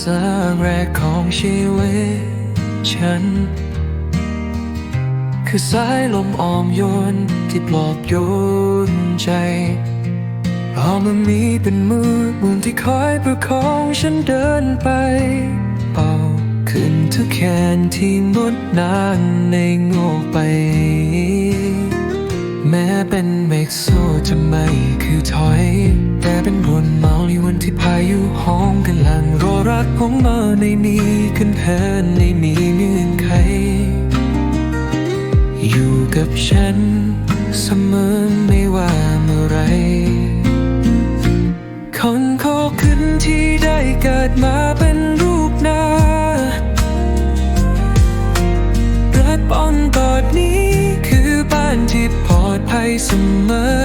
คือสร้างแรกของชีวิตฉัน คือสายลมอ่อมโยนที่ปลอบโยนใจเพรามันมีเป็นมือมือที่คอยประคองฉันเดินไป เป่าขึ้นทุกแขนที่งดนางในโงกไป แม้เป็นเมฆโซ่จะไม่คือถอย แต่เป็นบนเมาในวันที่พายุห้องกันหลัง รอรักผมมาในนี้ขึ้นแผนในมีเงื่อนไข อยู่กับฉันเสมอไม่ว่าเมื่อไร คนขอขึ้นที่ได้เกิดมาเป็นรูปหน้ารักป้อนกอดนี้คือบ้านที่ปลอดภัยเสมอ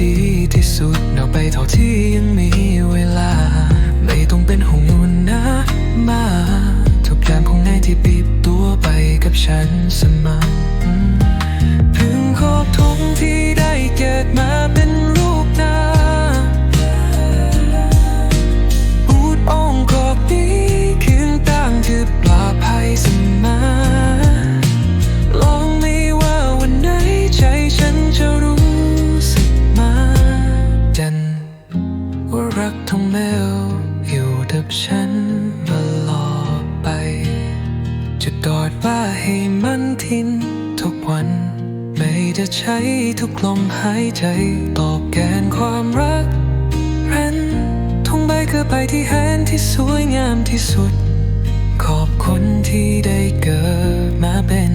ดีที่สุดเราไปเท่าที่ยังมี จะกอดว่าให้มันทิ้นทุกวัน ไม่จะใช้ทุกลมหายใจ ตอบแกนความรักรันทุ่งใบคือไปที่แหนที่สวยงามที่สุด ขอบคุณที่ได้เกิดมาเป็น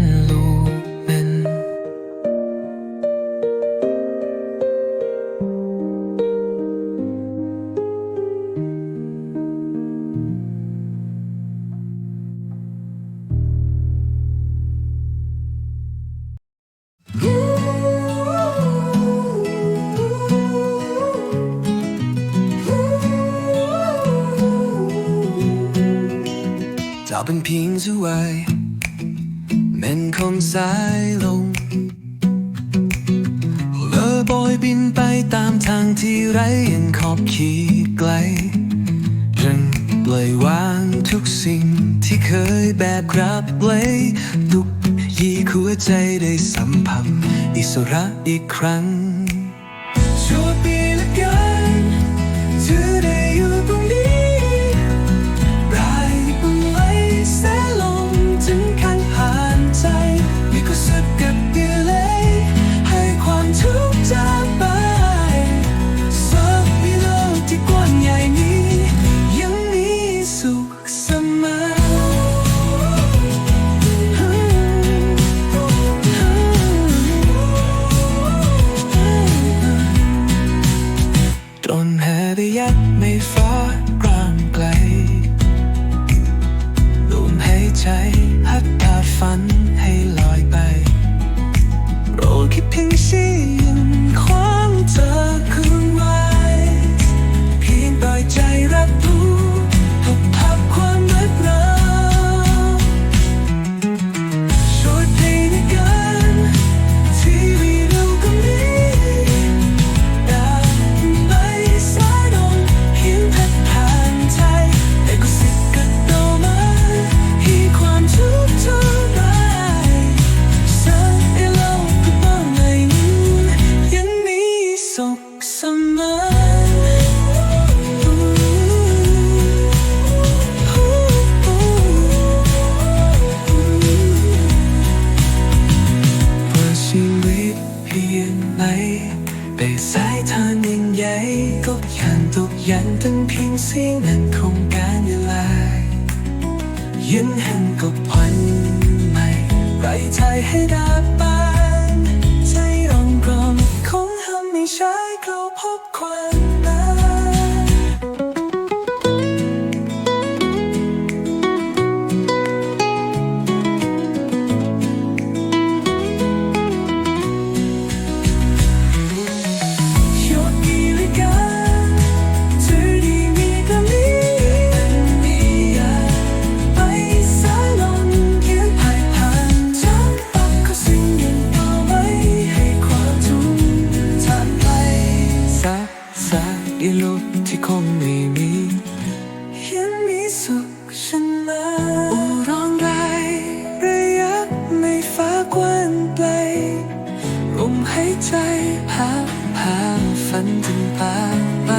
เป็นเพียงสวยเป็นคนสายลมเลอบอยบินไปตามทางที่ไรยังขอบขีดไกลยังปล่อยวางทุกสิ่งที่เคยแบกรับไว้ทุกยีหัวใจได้สัมผัสอิสระอีกครั้ง ไหนไปสายทางยิ่งใหญ่ก็ยันตกยันตั้งเพียงเสียงนั้นคงการเวลายืนหันกับวันใหม่ไรใจให้ดาบไป ใจพาพาฝันถึงป่าไป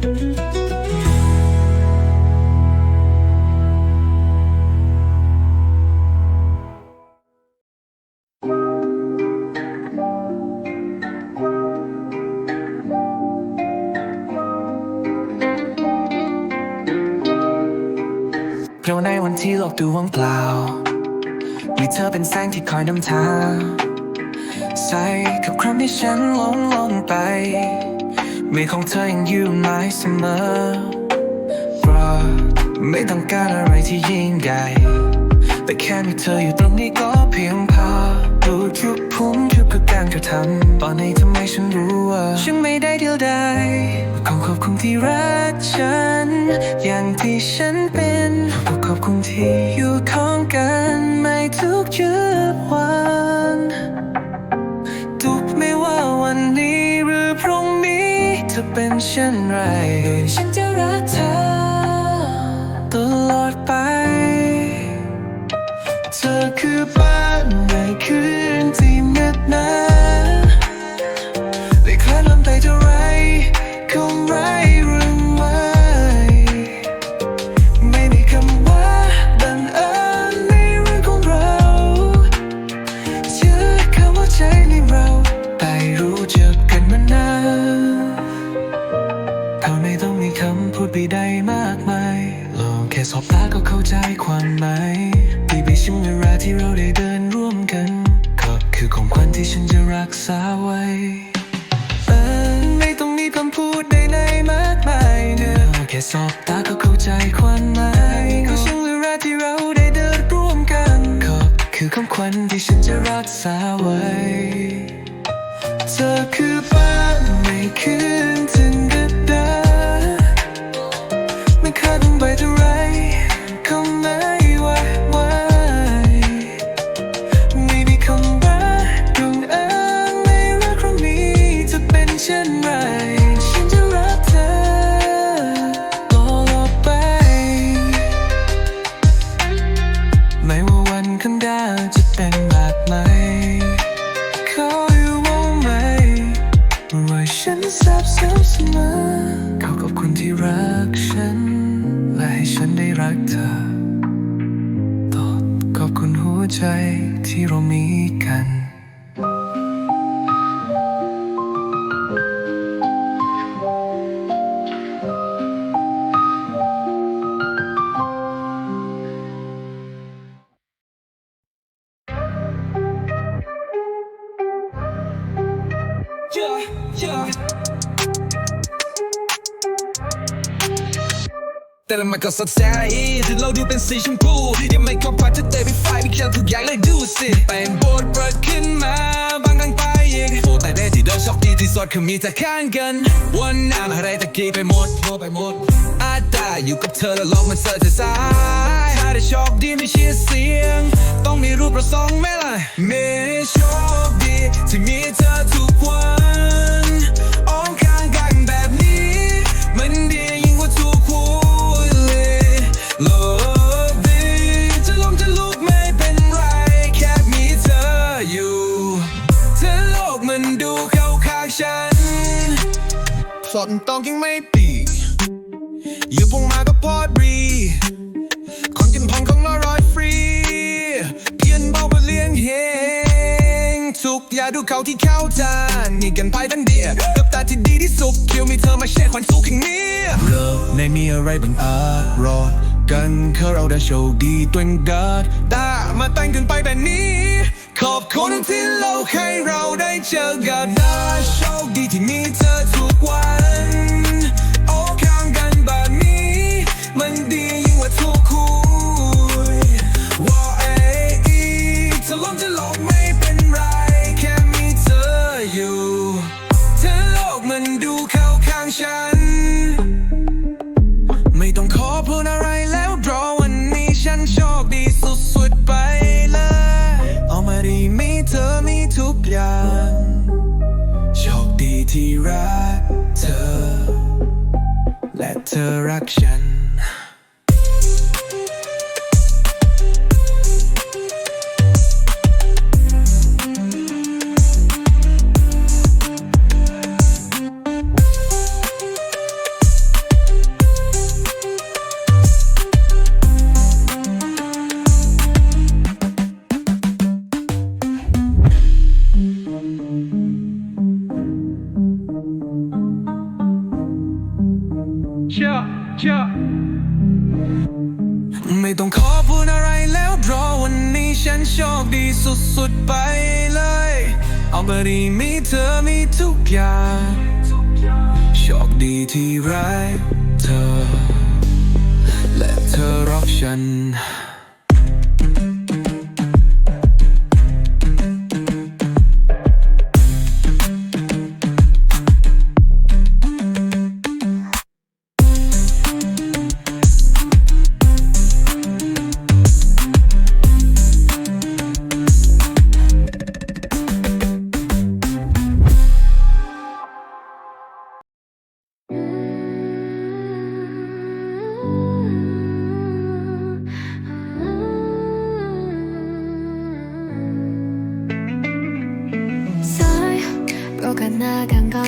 เพราะในวันที่โลกดูว่างเปล่า มีเธอเป็นแสงที่คอยนำทางใส่กับครั้งที่ฉันหลงลงไป มือของเธอยังอยู่ไหมเสมอเพราะไม่ต้องการอะไรที่ยิ่งใหญ่ แต่แค่มีเธออยู่ตรงนี้ก็เพียงพอดูทุกภูมิทุกประการกระทำตอนนี้ทำไมฉันรู้ว่า ฉันไม่ได้เดียวดายขอขอบคุณที่รักฉัน อย่างที่ฉันเป็นขอขอบคุณที่อยู่ข้างกันไม่ทุกชืดวันทุกไม่ว่าวันนี้ เป็นเช่นไร ฉันจะรักเธอตลอดไป เธอคือบ้านในคืนที่เหน็ดหนาได้คลานลมไปเท่าไร องแค่สอบตาก็เข้าใจความหมายที่เป็นช่วงเวลาที่เราได้เดินร่วมกัน ก็คือของขวัญที่ฉันจะรักษาไว้เออไม่ต้องมีคำพูดใดๆมากมายเนอะแค่สอบตาก็เข้าใจความหมายก็ช่วงเวลาที่เราได้เดินร่วมกันก็คือคำขวัญที่ฉันจะรักษาไว้ เธอคือ ที่ แต่ละมันก็สดใสที่เราดูเป็นสีชมพูยังไม่ก็พอจะเตะไปไฟไปเจอทุกอย่างเลยดูสิแต่งบทเปิดขึ้นมาบางครั้งไปอีกโฟแต่ได้ที่เดินชอบดีที่สุดคือมีแต่ข้างกันวันน้ำอะไรตะกี้ไปหมดโไปหมดอาจได้อยู่กับเธอแล้วโลกมันเสิร์ชจะสายถ้าได้โชคดีไม่เชื่อเสียง ต้องมีรูปประสองไหมล่ะมีโชคดีที่มีเธอทุกวัน สดต้องยังไม่ปีอยู่พงมาก็พอดีของกินพังของอร่อยฟรี เพียนเบามาเลี้ยงเฮงสุกอย่าดูเขาที่เข้าจานนี่กันไปดันเดียกับตาที่ดีที่สุดเคียวมีเธอมาแชร์ความสุขแห่งนี้โลกในมีอะไรบังอาจรอดกันคือเราได้โชคดีตัวเองกัดตามาแต่งกันไปแบบนี้ ขอบคุณที่เราให้เราได้เจอกันได้โชคดีที่มีเธอทุกวันีมีเธอมีทุกอย่างโชคดีที่รักเธอ และเธอรักฉัน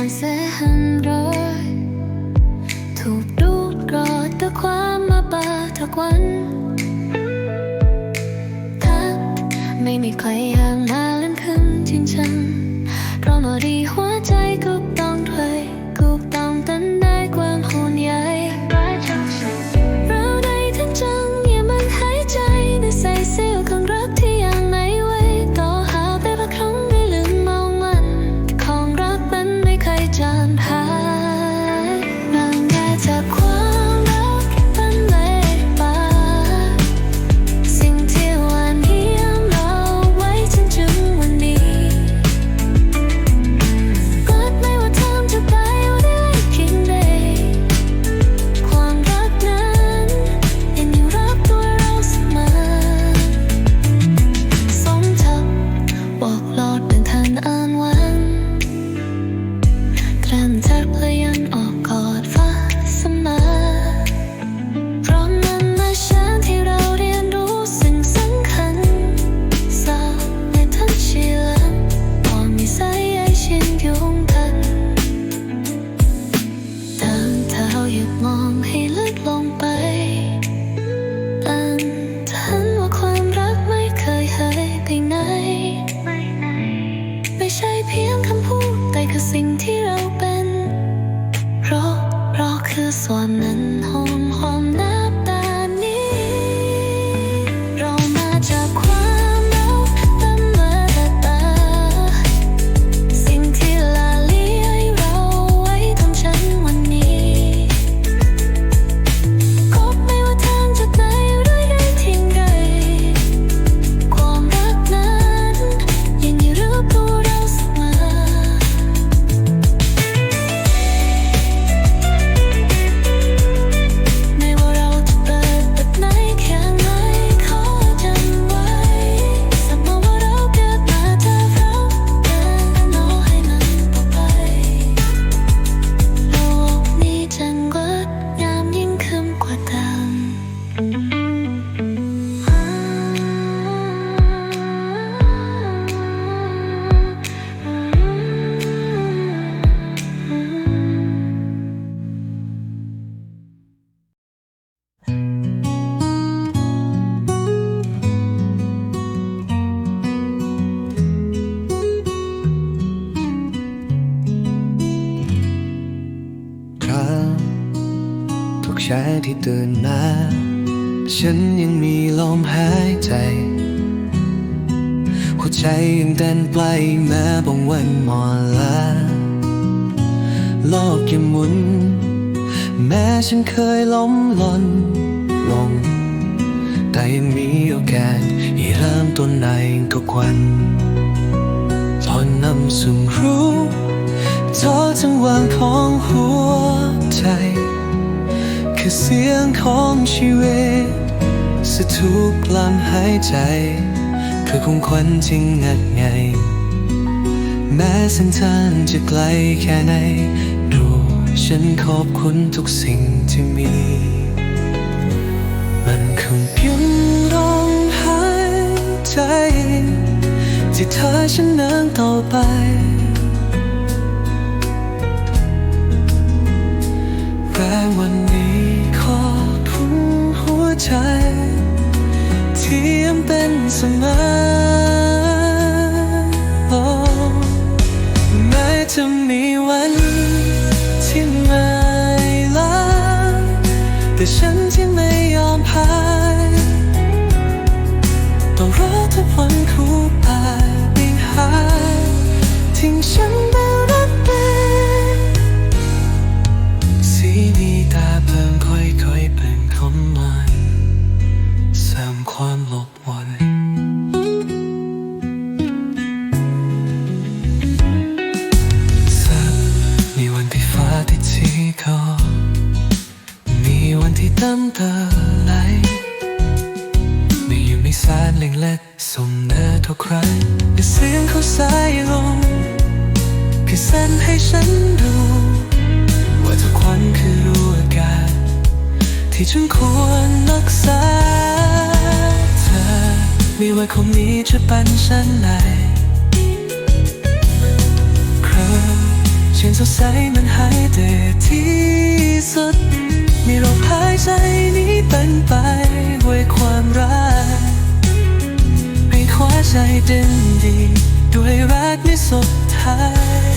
านแสนร้อยถูกดูดรอตะความาบาทักวันา ฉันยังมีลมหายใจ หัวใจยังเต้นไปแม้บางวันหมอนล้าโลกยังหมุน แม้ฉันเคยล้มลนลง แต่ยังมีโอกาสให้เริ่มต้นในก็ควันตอนนำสุ่มรู้ท้อทั้งวางของหัวใจ คือเสียงของชีวิตสะทุกลมหายใจ คือคงควันจริงงัดไง แม้เส้นทางจะไกลแค่ไหน ดูฉันขอบคุณทุกสิ่งที่มี มันคงเพียงดองหายใจ ที่เธอฉันนั่งต่อไปแรงวัน จ เทียมเป็นเสมอแม้จะมีวัน รแต่งเธอถึงใครเสียงเขาสายลงเพี่เส้นให้ฉันดู ว่าทุกวันคือรู้อากาศ ที่ฉันควรรักษาเธอไม่ว่าคงนี้จะเป็นฉันไหนเพราะฉันสดใสมันหายเด็ที่สุดมีลมหายใจนี้เป็นไปด้วยความรัก ใจดินดี ด้วยรักในสุดท้าย